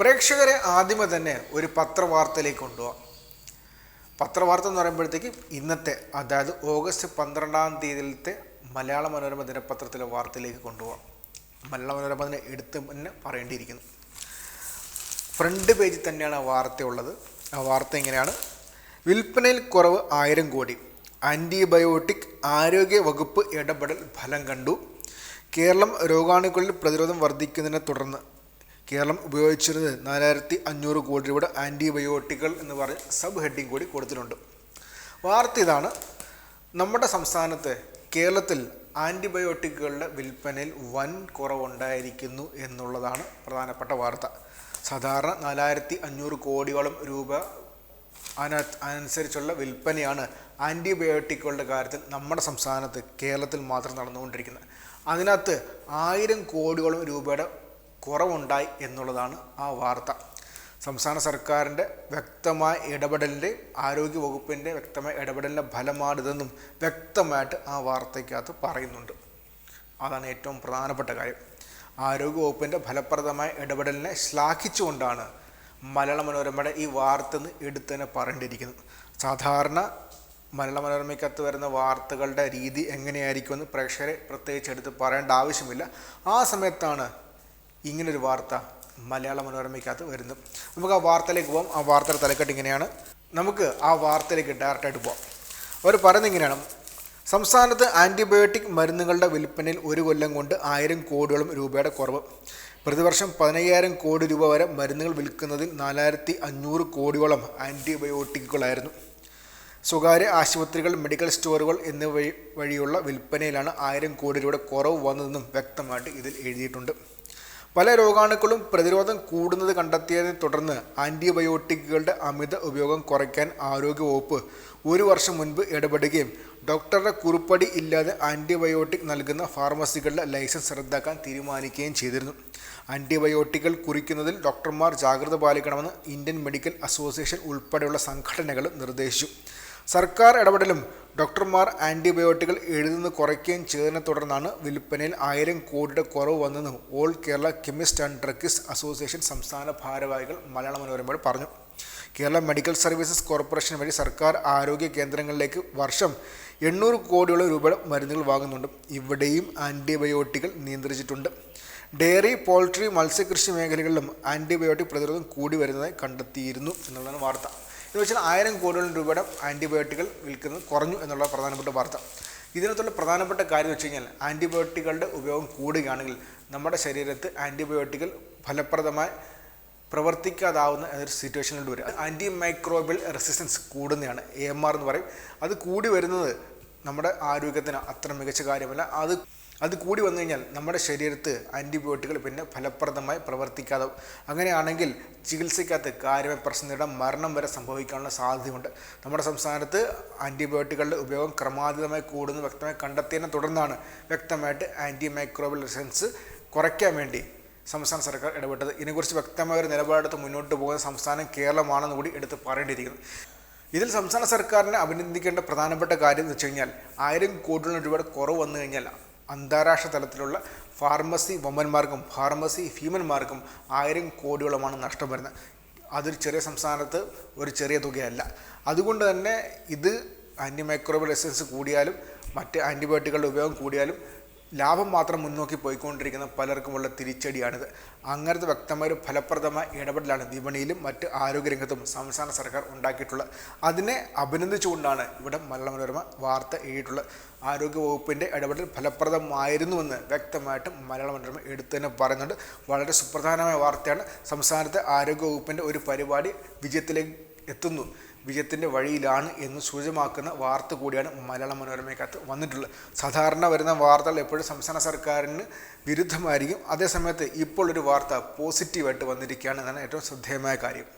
പ്രേക്ഷകരെ ആദ്യമേ തന്നെ ഒരു പത്രവാർത്തയിലേക്ക് കൊണ്ടുപോകാം പത്രവാർത്ത എന്ന് പറയുമ്പോഴത്തേക്ക് ഇന്നത്തെ അതായത് ഓഗസ്റ്റ് പന്ത്രണ്ടാം തീയതിയിലത്തെ മലയാള മനോരമ ദിനപത്രത്തിലെ വാർത്തയിലേക്ക് കൊണ്ടുപോകാം മലയാള മനോരമ അതിനെ എടുത്ത് തന്നെ പറയേണ്ടിയിരിക്കുന്നു. ഫ്രണ്ട് പേജിൽ തന്നെയാണ് ആ വാർത്തയുള്ളത് ആ വാർത്ത എങ്ങനെയാണ്? വിൽപ്പനയിൽ കുറവ് ആയിരം കോടി. ആന്റിബയോട്ടിക് ആരോഗ്യ വകുപ്പ് ഇടപെടൽ ഫലം കണ്ടു. കേരളം രോഗാണുക്കളിൽ പ്രതിരോധം വർദ്ധിക്കുന്നതിനെ തുടർന്ന് കേരളം ഉപയോഗിച്ചിരുന്നത് നാലായിരത്തി അഞ്ഞൂറ് കോടി രൂപയുടെ ആന്റിബയോട്ടിക്കൽ എന്ന് പറഞ്ഞ് സബ് ഹെഡിങ് കൂടി കൊടുത്തിട്ടുണ്ട്. വാർത്ത ഇതാണ്. നമ്മുടെ സംസ്ഥാനത്തെ കേരളത്തിൽ ആന്റിബയോട്ടിക്കുകളുടെ വിൽപ്പനയിൽ വൻ കുറവുണ്ടായിരിക്കുന്നു എന്നുള്ളതാണ് പ്രധാനപ്പെട്ട വാർത്ത. സാധാരണ നാലായിരത്തി അഞ്ഞൂറ് കോടിയോളം രൂപ അനുസരിച്ചുള്ള വിൽപ്പനയാണ് ആന്റിബയോട്ടിക്കുകളുടെ കാര്യത്തിൽ നമ്മുടെ സംസ്ഥാനത്ത് കേരളത്തിൽ മാത്രം നടന്നുകൊണ്ടിരിക്കുന്നത്. അതിനകത്ത് ആയിരം കോടിയോളം രൂപയുടെ കുറവുണ്ടായി എന്നുള്ളതാണ് ആ വാർത്ത. സംസ്ഥാന സർക്കാരിന്റെ വ്യക്തമായ ഇടപെടലിന്റെ ആരോഗ്യ വകുപ്പിന്റെ വ്യക്തമായ ഇടപെടലിന്റെ ഫലമാണിതെന്നും വ്യക്തമായിട്ട് ആ വാർത്തയ്ക്കകത്ത് പറയുന്നുണ്ട്. അതാണ് ഏറ്റവും പ്രധാനപ്പെട്ട കാര്യം. ആരോഗ്യ വകുപ്പിന്റെ ഫലപ്രദമായ ഇടപെടലിനെ ശ്ലാഘിച്ചുകൊണ്ടാണ് മലയാള മനോരമയുടെ ഈ വാർത്ത എന്ന് എടുത്തു തന്നെ പറയേണ്ടിയിരിക്കുന്നത്. സാധാരണ മലയാള മനോരമയ്ക്കകത്ത് വരുന്ന വാർത്തകളുടെ രീതി എങ്ങനെയായിരിക്കുമെന്ന് പ്രേക്ഷകരെ പ്രത്യേകിച്ച് എടുത്ത് പറയേണ്ട ആവശ്യമില്ല. ആ സമയത്താണ് ഇങ്ങനൊരു വാർത്ത മലയാള മനോരമയ്ക്കകത്ത് വരുന്നു. നമുക്ക് ആ വാർത്തയിലേക്ക് പോകാം ആ വാർത്തയുടെ തലക്കെട്ട് ഇങ്ങനെയാണ്. നമുക്ക് ആ വാർത്തയിലേക്ക് ഡയറക്റ്റായിട്ട് പോകാം അവർ പറയുന്നത് ഇങ്ങനെയാണ്. സംസ്ഥാനത്ത് ആന്റിബയോട്ടിക് മരുന്നുകളുടെ വിൽപ്പനയിൽ ഒരു കൊല്ലം കൊണ്ട് ആയിരം കോടിയോളം രൂപയുടെ കുറവ്. പ്രതിവർഷം പതിനയ്യായിരം കോടി രൂപ വരെ മരുന്നുകൾ വിൽക്കുന്നതിൽ നാലായിരത്തി അഞ്ഞൂറ് കോടിയോളം ആന്റിബയോട്ടിക്കുകളായിരുന്നു സ്വകാര്യ ആശുപത്രികൾ മെഡിക്കൽ സ്റ്റോറുകൾ എന്നിവ വഴിയുള്ള വിൽപ്പനയിലാണ് ആയിരം കോടി രൂപയുടെ കുറവ് വന്നതെന്നും വ്യക്തമായിട്ട് ഇതിൽ എഴുതിയിട്ടുണ്ട്. പല രോഗാണുക്കളും പ്രതിരോധം കൂടുന്നത് കണ്ടെത്തിയതിനെ തുടർന്ന് ആന്റിബയോട്ടിക്കുകളുടെ അമിത ഉപയോഗം കുറയ്ക്കാൻ ആരോഗ്യവകുപ്പ് ഒരു വർഷം മുൻപ് ഇടപെടുകയും ഡോക്ടറുടെ കുറിപ്പടി ഇല്ലാതെ ആന്റിബയോട്ടിക് നൽകുന്ന ഫാർമസികളുടെ ലൈസൻസ് റദ്ദാക്കാൻ തീരുമാനിക്കുകയും ചെയ്തിരുന്നു. ആന്റിബയോട്ടിക്കുകൾ കുറിക്കുന്നതിൽ ഡോക്ടർമാർ ജാഗ്രത പാലിക്കണമെന്ന് ഇന്ത്യൻ മെഡിക്കൽ അസോസിയേഷൻ ഉൾപ്പെടെയുള്ള സംഘടനകൾ നിർദ്ദേശിച്ചു. സർക്കാർ ഇടപെടലും ഡോക്ടർമാർ ആന്റിബയോട്ടിക്കുകൾ എഴുതുന്ന കുറയ്ക്കുകയും ചെയ്തതിനെ തുടർന്നാണ് വിൽപ്പനയിൽ ആയിരം കോടിയുടെ കുറവ് വന്നെന്ന് all Kerala chemist and druggist association സംസ്ഥാന ഭാരവാഹികൾ മലയാള മനോരമയോട് പറഞ്ഞു. കേരള മെഡിക്കൽ സർവീസസ് കോർപ്പറേഷൻ വഴി സർക്കാർ ആരോഗ്യ കേന്ദ്രങ്ങളിലേക്ക് വർഷം എണ്ണൂറ് കോടിയോളം രൂപ മരുന്നുകൾ വാങ്ങുന്നുണ്ട്. ഇവിടെയും ആന്റിബയോട്ടിക്കുകൾ നിയന്ത്രിച്ചിട്ടുണ്ട്. ഡയറി പോൾട്രി മത്സ്യകൃഷി മേഖലകളിലും ആന്റിബയോട്ടിക് പ്രതിരോധം കൂടി വരുന്നതായി കണ്ടെത്തിയിരുന്നു എന്നുള്ളതാണ് വാർത്ത. എന്ന് വെച്ചാൽ ആയിരം കോടിയോളം രൂപയുടെ ആന്റിബയോട്ടിക്കുകൾ വിൽക്കുന്നത് കുറഞ്ഞു എന്നുള്ള പ്രധാനപ്പെട്ട വാർത്ത. ഇതിനകത്തുള്ള പ്രധാനപ്പെട്ട കാര്യം വെച്ച് കഴിഞ്ഞാൽ ആന്റിബയോട്ടിക്കുകളുടെ ഉപയോഗം കൂടുകയാണെങ്കിൽ നമ്മുടെ ശരീരത്ത് ആന്റിബയോട്ടിക്കൽ ഫലപ്രദമായി പ്രവർത്തിക്കാതാവുന്ന ഒരു സിറ്റുവേഷനിലോട്ട് വരും ആന്റി മൈക്രോബിയൽ റെസിസ്റ്റൻസ് കൂടുന്നതാണ് എ എം ആർ എന്ന് പറയും. അത് കൂടി വരുന്നത് നമ്മുടെ ആരോഗ്യത്തിന് അത്ര മികച്ച കാര്യമല്ല. അത് അത് കൂടി വന്നു കഴിഞ്ഞാൽ നമ്മുടെ ശരീരത്ത് ആന്റിബയോട്ടിക്കുകൾ പിന്നെ ഫലപ്രദമായി പ്രവർത്തിക്കാതെ അങ്ങനെയാണെങ്കിൽ ചികിത്സിക്കാത്ത കാര്യമായ പ്രശ്നം നേരിടാൻ മരണം വരെ സംഭവിക്കാനുള്ള സാധ്യതയുണ്ട്. നമ്മുടെ സംസ്ഥാനത്ത് ആന്റിബയോട്ടിക്കുകളുടെ ഉപയോഗം ക്രമാതീതമായി കൂടുന്നു. വ്യക്തമായി കണ്ടെത്തിയതിനെ തുടർന്നാണ് വ്യക്തമായിട്ട് ആന്റി മൈക്രോബൽ റിസൻസ് കുറയ്ക്കാൻ വേണ്ടി സംസ്ഥാന സർക്കാർ ഇടപെട്ടത്. ഇതിനെക്കുറിച്ച് വ്യക്തമായ ഒരു നിലപാടെടുത്ത് മുന്നോട്ട് പോകുന്ന സംസ്ഥാനം കേരളമാണെന്ന് കൂടി എടുത്ത് പറയേണ്ടിയിരിക്കുന്നു. ഇതിൽ സംസ്ഥാന സർക്കാരിനെ അഭിനന്ദിക്കേണ്ട പ്രധാനപ്പെട്ട കാര്യം എന്ന് വെച്ച് കഴിഞ്ഞാൽ ആയിരം കോടിയുള്ള കുറവ് വന്നു കഴിഞ്ഞാൽ അന്താരാഷ്ട്ര തലത്തിലുള്ള ഫാർമസി വമന്മാർക്കും ഫാർമസി ഫീമന്മാർക്കും ആയിരം കോടിയോളമാണ് നഷ്ടം വരുന്നത്. അതൊരു ചെറിയ സംസ്ഥാനത്ത് ഒരു ചെറിയ തുകയല്ല. അതുകൊണ്ട് തന്നെ ഇത് ആന്റി മൈക്രോബിയൽ റെസിസ്റ്റൻസ് കൂടിയാലും മറ്റ് ആന്റിബയോട്ടിക്കുകളുടെ ഉപയോഗം കൂടിയാലും ലാഭം മാത്രം മുന്നോക്കി പോയിക്കൊണ്ടിരിക്കുന്ന പലർക്കുമുള്ള തിരിച്ചടിയാണിത്. അങ്ങനത്തെ വ്യക്തമായ ഒരു ഫലപ്രദമായ ഇടപെടലാണ് വിപണിയിലും മറ്റ് ആരോഗ്യരംഗത്തും സംസ്ഥാന സർക്കാർ ഉണ്ടാക്കിയിട്ടുള്ളത്. അതിനെ അഭിനന്ദിച്ചുകൊണ്ടാണ് ഇവിടെ മലയാള മനോരമ വാർത്ത എഴുതിയിട്ടുള്ളത്. ആരോഗ്യ വകുപ്പിന്റെ ഇടപെടൽ ഫലപ്രദമായിരുന്നുവെന്ന് വ്യക്തമായിട്ട് മലയാള മനോരമ എടുത്തു തന്നെ പറയുന്നുണ്ട്. വളരെ സുപ്രധാനമായ വാർത്തയാണ്. സംസ്ഥാനത്തെ ആരോഗ്യ വകുപ്പിന്റെ ഒരു പരിപാടി വിജയത്തിലേക്ക് എത്തുന്നു. വിജയത്തിന്റെ വഴിയിലാണ് എന്ന് സൂചമാക്കുന്ന വാർത്ത കൂടിയാണ് മലയാള മനോരമയ്ക്കകത്ത് വന്നിട്ടുള്ളത്. സാധാരണ വരുന്ന വാർത്തകൾ എപ്പോഴും സംസ്ഥാന സർക്കാരിന് വിരുദ്ധമായിരിക്കും. അതേസമയത്ത് ഇപ്പോൾ ഒരു വാർത്ത പോസിറ്റീവായിട്ട് വന്നിരിക്കുകയാണ് എന്നാണ് ഏറ്റവും ശ്രദ്ധേയമായ കാര്യം.